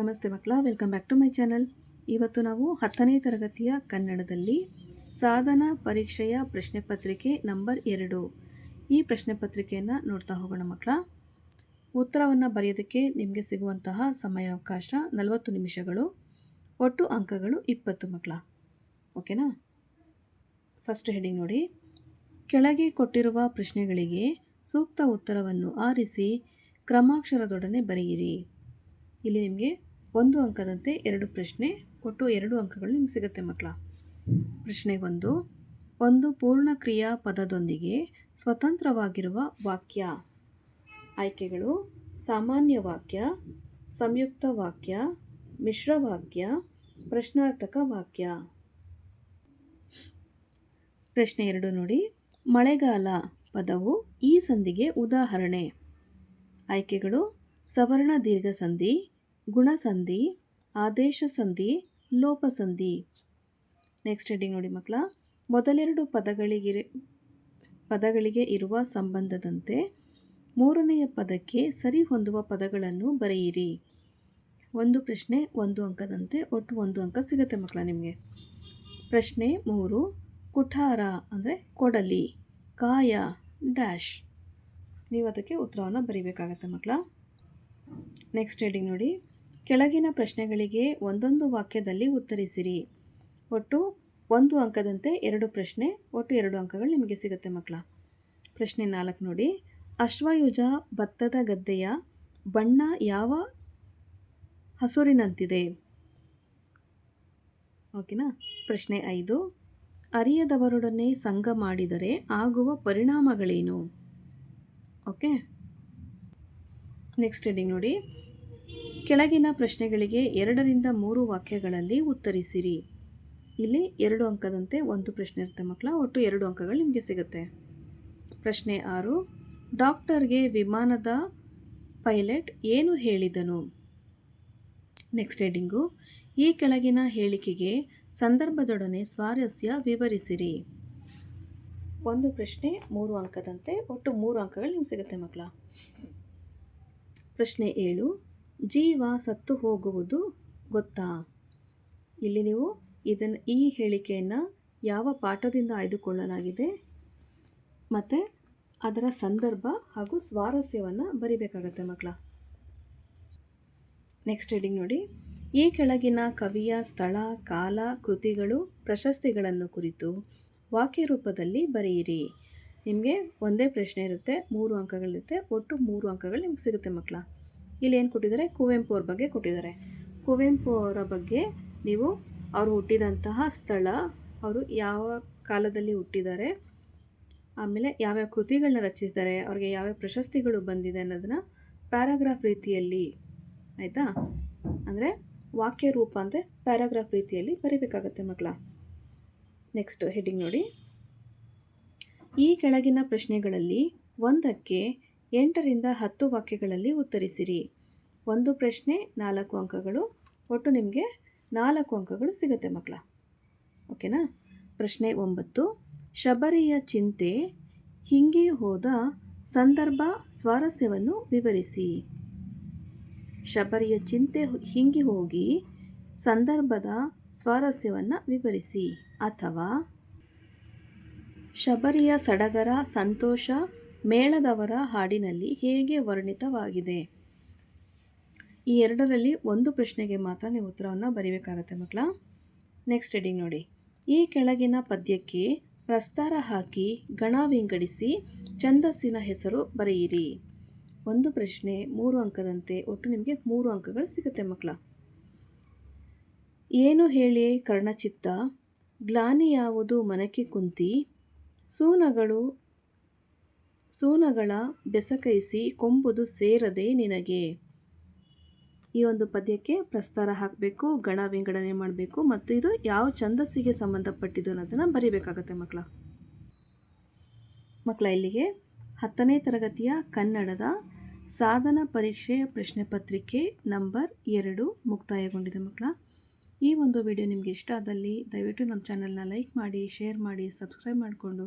ನಮಸ್ತೆ ಮಕ್ಕಳ, welcome back to my channel. ಇವತ್ತು ನಾವು ಹತ್ತನೇ ತರಗತಿಯ ಕನ್ನಡದಲ್ಲಿ ಸಾಧನ ಪರೀಕ್ಷೆಯ ಪ್ರಶ್ನೆ ಪತ್ರಿಕೆ ನಂಬರ್ ಎರಡು. ಈ ಪ್ರಶ್ನೆ ಪತ್ರಿಕೆಯನ್ನು ನೋಡ್ತಾ ಹೋಗೋಣ ಮಕ್ಕಳ. ಉತ್ತರವನ್ನು ಬರೆಯೋದಕ್ಕೆ ನಿಮಗೆ ಸಿಗುವಂತಹ ಸಮಯಾವಕಾಶ ನಲವತ್ತು ನಿಮಿಷಗಳು, ಒಟ್ಟು ಅಂಕಗಳು ಇಪ್ಪತ್ತು ಮಕ್ಕಳ. ಓಕೆನಾ? ಫಸ್ಟ್ ಹೆಡಿಂಗ್ ನೋಡಿ. ಕೆಳಗೆ ಕೊಟ್ಟಿರುವ ಪ್ರಶ್ನೆಗಳಿಗೆ ಸೂಕ್ತ ಉತ್ತರವನ್ನು ಆರಿಸಿ ಕ್ರಮಾಕ್ಷರದೊಡನೆ ಬರೆಯಿರಿ. ಇಲ್ಲಿ ನಿಮಗೆ ಒಂದು ಅಂಕದಂತೆ ಎರಡು ಪ್ರಶ್ನೆ, ಒಟ್ಟು ಎರಡು ಅಂಕಗಳು ನಿಮ್ಗೆ ಸಿಗುತ್ತೆ ಮಕ್ಕಳ. ಪ್ರಶ್ನೆ ಒಂದು ಒಂದು ಪೂರ್ಣ ಕ್ರಿಯಾ ಪದದೊಂದಿಗೆ ಸ್ವತಂತ್ರವಾಗಿರುವ ವಾಕ್ಯ. ಆಯ್ಕೆಗಳು, ಸಾಮಾನ್ಯ ವಾಕ್ಯ, ಸಂಯುಕ್ತ ವಾಕ್ಯ, ಮಿಶ್ರ ವಾಕ್ಯ, ಪ್ರಶ್ನಾರ್ಥಕ ವಾಕ್ಯ. ಪ್ರಶ್ನೆ ಎರಡು ನೋಡಿ, ಮಳೆಗಾಲ ಪದವು ಈ ಸಂಧಿಗೆ ಉದಾಹರಣೆ. ಆಯ್ಕೆಗಳು, ಸವರ್ಣ ದೀರ್ಘ ಸಂಧಿ ಗುಣಸಂಧಿ ಆದೇಶ ಸಂಧಿ ಲೋಪಸಂಧಿ. ನೆಕ್ಸ್ಟ್ ಹೆಡ್ಡಿಂಗ್ ನೋಡಿ ಮಕ್ಕಳ. ಮೊದಲೆರಡು ಪದಗಳಿಗೆ ಪದಗಳಿಗೆ ಇರುವ ಸಂಬಂಧದಂತೆ ಮೂರನೆಯ ಪದಕ್ಕೆ ಸರಿ ಹೊಂದುವ ಪದಗಳನ್ನು ಬರೆಯಿರಿ. ಒಂದು ಪ್ರಶ್ನೆ, ಒಂದು ಅಂಕದಂತೆ ಒಟ್ಟು ಒಂದು ಅಂಕ ಸಿಗುತ್ತೆ ಮಕ್ಕಳ ನಿಮಗೆ. ಪ್ರಶ್ನೆ ಮೂರು, ಕುಠಾರ ಅಂದರೆ ಕೊಡಲಿ, ಕಾಯ, ಡ್ಯಾಶ್. ನೀವು ಅದಕ್ಕೆ ಉತ್ತರವನ್ನು ಬರೀಬೇಕಾಗತ್ತೆ ಮಕ್ಕಳ. ನೆಕ್ಸ್ಟ್ ಹೆಡಿಂಗ್ ನೋಡಿ. ಕೆಳಗಿನ ಪ್ರಶ್ನೆಗಳಿಗೆ ಒಂದೊಂದು ವಾಕ್ಯದಲ್ಲಿ ಉತ್ತರಿಸಿರಿ. ಒಟ್ಟು ಒಂದು ಅಂಕದಂತೆ ಎರಡು ಪ್ರಶ್ನೆ, ಒಟ್ಟು ಎರಡು ಅಂಕಗಳು ನಿಮಗೆ ಸಿಗುತ್ತೆ ಮಕ್ಕಳ. ಪ್ರಶ್ನೆ ನಾಲ್ಕು ನೋಡಿ. ಅಶ್ವಯುಜ ಭತ್ತದ ಗದ್ದೆಯ ಬಣ್ಣ ಯಾವ ಹಸುರಿನಂತಿದೆ? ಓಕೆನಾ? ಪ್ರಶ್ನೆ ಐದು. ಅರಿಯದವರೊಡನೆ ಸಂಘ ಮಾಡಿದರೆ ಆಗುವ ಪರಿಣಾಮಗಳೇನು? ಓಕೆ? ನೆಕ್ಸ್ಟ್ ಹೆಡಿಂಗ್ ನೋಡಿ. ಕೆಳಗಿನ ಪ್ರಶ್ನೆಗಳಿಗೆ ಎರಡರಿಂದ ಮೂರು ವಾಕ್ಯಗಳಲ್ಲಿ ಉತ್ತರಿಸಿರಿ. ಇಲ್ಲಿ ಎರಡು ಅಂಕದಂತೆ ಒಂದು ಪ್ರಶ್ನೆ ಇರುತ್ತೆ ಮಕ್ಕಳ, ಒಟ್ಟು ಎರಡು ಅಂಕಗಳು ನಿಮಗೆ ಸಿಗುತ್ತೆ. ಪ್ರಶ್ನೆ ಆರು, ಡಾಕ್ಟರ್ಗೆ ವಿಮಾನದ ಪೈಲಟ್ ಏನು ಹೇಳಿದನು? ನೆಕ್ಸ್ಟ್ ಹೆಡಿಂಗು, ಈ ಕೆಳಗಿನ ಹೇಳಿಕೆಗೆ ಸಂದರ್ಭದೊಡನೆ ಸ್ವಾರಸ್ಯ ವಿವರಿಸಿರಿ. ಒಂದು ಪ್ರಶ್ನೆ, ಮೂರು ಅಂಕದಂತೆ ಒಟ್ಟು ಮೂರು ಅಂಕಗಳು ನಿಮ್ಗೆ ಸಿಗುತ್ತೆ ಮಕ್ಕಳ. ಪ್ರಶ್ನೆ ಏಳು ಜೀವ ಸತ್ತು ಹೋಗುವುದು ಗೊತ್ತಾ? ಇಲ್ಲಿ ನೀವು ಇದನ್ನು ಈ ಹೇಳಿಕೆಯನ್ನು ಯಾವ ಪಾಠದಿಂದ ಆಯ್ದುಕೊಳ್ಳಲಾಗಿದೆ? ಮತ್ತು ಅದರ ಸಂದರ್ಭ ಹಾಗೂ ಸ್ವಾರಸ್ಯವನ್ನು ಬರಿಬೇಕಾಗತ್ತೆ ಮಕ್ಕಳ ನೆಕ್ಸ್ಟ್ ರೀಡಿಂಗ್ ನೋಡಿ. ಈ ಕೆಳಗಿನ ಕವಿಯ ಸ್ಥಳ, ಕಾಲ, ಕೃತಿಗಳು, ಪ್ರಶಸ್ತಿಗಳನ್ನು ಕುರಿತು ವಾಕ್ಯ ರೂಪದಲ್ಲಿ ಬರೆಯಿರಿ. ನಿಮಗೆ ಒಂದೇ ಪ್ರಶ್ನೆ ಇರುತ್ತೆ, ಮೂರು ಅಂಕಗಳಿರುತ್ತೆ, ಒಟ್ಟು ಮೂರು ಅಂಕಗಳು ನಿಮ್ಗೆ ಸಿಗುತ್ತೆ ಮಕ್ಕಳ ಇಲ್ಲಿ ಏನು ಕೊಟ್ಟಿದ್ದಾರೆ? ಕುವೆಂಪು ಅವ್ರ ಬಗ್ಗೆ ಕೊಟ್ಟಿದ್ದಾರೆ. ಕುವೆಂಪು ಅವರ ಬಗ್ಗೆ ನೀವು ಅವರು ಹುಟ್ಟಿದಂತಹ ಸ್ಥಳ, ಅವರು ಯಾವ ಕಾಲದಲ್ಲಿ ಹುಟ್ಟಿದ್ದಾರೆ, ಆಮೇಲೆ ಯಾವ್ಯಾವ ಕೃತಿಗಳನ್ನ ರಚಿಸಿದ್ದಾರೆ, ಅವ್ರಿಗೆ ಯಾವ್ಯಾವ ಪ್ರಶಸ್ತಿಗಳು ಬಂದಿದೆ ಅನ್ನೋದನ್ನು ಪ್ಯಾರಾಗ್ರಾಫ್ ರೀತಿಯಲ್ಲಿ, ಆಯಿತಾ? ಅಂದರೆ ವಾಕ್ಯ ರೂಪ ಅಂದರೆ ಪ್ಯಾರಾಗ್ರಾಫ್ ರೀತಿಯಲ್ಲಿ ಬರೀಬೇಕಾಗತ್ತೆ ಮಕ್ಕಳ ನೆಕ್ಸ್ಟ್ ಹೆಡ್ಡಿಂಗ್ ನೋಡಿ. ಈ ಕೆಳಗಿನ ಪ್ರಶ್ನೆಗಳಲ್ಲಿ ಒಂದಕ್ಕೆ ಎಂಟರಿಂದ ಹತ್ತು ವಾಕ್ಯಗಳಲ್ಲಿ ಉತ್ತರಿಸಿರಿ. ಒಂದು ಪ್ರಶ್ನೆ, ನಾಲ್ಕು ಅಂಕಗಳು. ಒಟ್ಟು ನಿಮಗೆ ನಾಲ್ಕು ಅಂಕಗಳು ಸಿಗುತ್ತೆ ಮಕ್ಕಳ. ಓಕೆನಾ? ಪ್ರಶ್ನೆ ಒಂಬತ್ತು. ಶಬರಿಯ ಚಿಂತೆ ಹಿಂಗೆ ಹೋದ ಸಂದರ್ಭ ಸ್ವಾರಸ್ಯವನ್ನು ವಿವರಿಸಿ. ಶಬರಿಯ ಚಿಂತೆ ಹಿಂಗೆ ಹೋಗಿ ಸಂದರ್ಭದ ಸ್ವಾರಸ್ಯವನ್ನು ವಿವರಿಸಿ. ಅಥವಾ ಶಬರಿಯ ಸಡಗರ, ಸಂತೋಷ ಮೇಳದವರ ಹಾಡಿನಲ್ಲಿ ಹೇಗೆ ವರ್ಣಿತವಾಗಿದೆ? ಈ ಎರಡರಲ್ಲಿ ಒಂದು ಪ್ರಶ್ನೆಗೆ ಮಾತ್ರ ನೀವು ಉತ್ತರವನ್ನು ಬರೀಬೇಕಾಗತ್ತೆ ಮಕ್ಕಳ. ನೆಕ್ಸ್ಟ್ ಹೆಡಿಂಗ್ ನೋಡಿ. ಈ ಕೆಳಗಿನ ಪದ್ಯಕ್ಕೆ ಪ್ರಸ್ತಾರ ಹಾಕಿ ಗಣ ವಿಂಗಡಿಸಿ ಛಂದಸ್ಸಿನ ಹೆಸರು ಬರೆಯಿರಿ. ಒಂದು ಪ್ರಶ್ನೆ ಮೂರು ಅಂಕದಂತೆ ಒಟ್ಟು ನಿಮಗೆ ಮೂರು ಅಂಕಗಳು ಸಿಗುತ್ತೆ ಮಕ್ಕಳ. ಏನು ಹೇಳಿ ಕರ್ಣಚಿತ್ತ? ಗ್ಲಾನಿ ಯಾವುದು ಮನಕ್ಕೆ ಕುಂತಿ? ಸೂನಗಳು ಸೂನಗಳ ಬೆಸಕೈಸಿ ಕೊಂಬುದು ಸೇರದೆ ನಿನಗೆ. ಈ ಒಂದು ಪದ್ಯಕ್ಕೆ ಪ್ರಸ್ತಾರ ಹಾಕಬೇಕು, ಗಣ ವಿಂಗಡಣೆ ಮಾಡಬೇಕು ಮತ್ತು ಇದು ಯಾವ ಛಂದಸ್ಸಿಗೆ ಸಂಬಂಧಪಟ್ಟಿದ್ದು ಅನ್ನೋದನ್ನು ಬರೀಬೇಕಾಗತ್ತೆ ಮಕ್ಕಳ ಮಕ್ಕಳ ಇಲ್ಲಿಗೆ ಹತ್ತನೇ ತರಗತಿಯ ಕನ್ನಡದ ಸಾಧನ ಪರೀಕ್ಷೆಯ ಪ್ರಶ್ನೆ ಪತ್ರಿಕೆ ನಂಬರ್ ಎರಡು ಮುಕ್ತಾಯಗೊಂಡಿದೆ ಮಕ್ಕಳ ಈ ಒಂದು ವಿಡಿಯೋ ನಿಮಗೆ ಇಷ್ಟ ಆದಲ್ಲಿ ದಯವಿಟ್ಟು ನಮ್ಮ ಚಾನಲ್ನ ಲೈಕ್ ಮಾಡಿ, ಶೇರ್ ಮಾಡಿ, ಸಬ್ಸ್ಕ್ರೈಬ್ ಮಾಡಿಕೊಂಡು